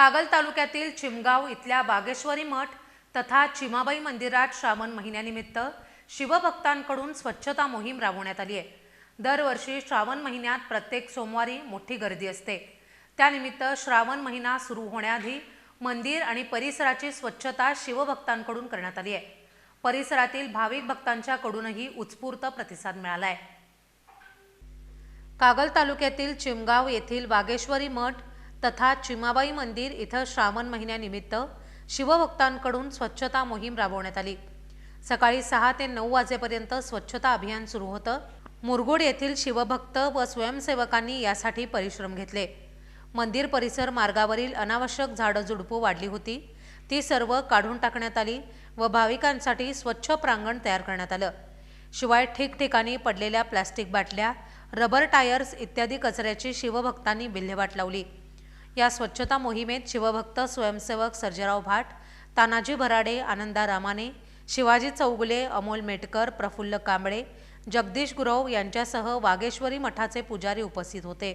कागल तालुक्यातील चिमगाव इथल्या बागेश्वरी मठ तथा चिमाबाई मंदिरात श्रावण महिन्यानिमित्त शिवभक्तांकडून स्वच्छता मोहीम राबवण्यात आली आहे. दरवर्षी श्रावण महिन्यात प्रत्येक सोमवारी मोठी गर्दी असते. त्यानिमित्त श्रावण महिना सुरू होण्याआधी मंदिर आणि परिसराची स्वच्छता शिवभक्तांकडून करण्यात आली आहे. परिसरातील भाविक भक्तांच्याकडूनही उत्स्फूर्त प्रतिसाद मिळाला आहे कागल तालुक्यातील चिमगाव येथील बागेश्वरी मठ तथा चिमाबाई मंदिर इथं श्रावण महिन्यानिमित्त शिवभक्तांकडून स्वच्छता मोहीम राबवण्यात आली. सकाळी सहा ते नऊ वाजेपर्यंत स्वच्छता अभियान सुरू होतं. मुरगुड येथील शिवभक्त व स्वयंसेवकांनी यासाठी परिश्रम घेतले. मंदिर परिसर मार्गावरील अनावश्यक झाडं झुडपं वाढली होती. ती सर्व काढून टाकण्यात आली व भाविकांसाठी स्वच्छ प्रांगण तयार करण्यात आलं. शिवाय ठिकठिकाणी पडलेल्या प्लॅस्टिक बाटल्या रबर टायर्स इत्यादी कचऱ्याची शिवभक्तांनी विल्हेवाट लावली. या स्वच्छता मोहिमेत शिवभक्त स्वयंसेवक सर्जेराव भाट तानाजी भराडे आनंदा रामाने शिवाजी चौगुले अमोल मेटकर प्रफुल्ल कांबळे जगदीश गुरव यांच्यासह वागेश्वरी मठाचे पुजारी उपस्थित होते.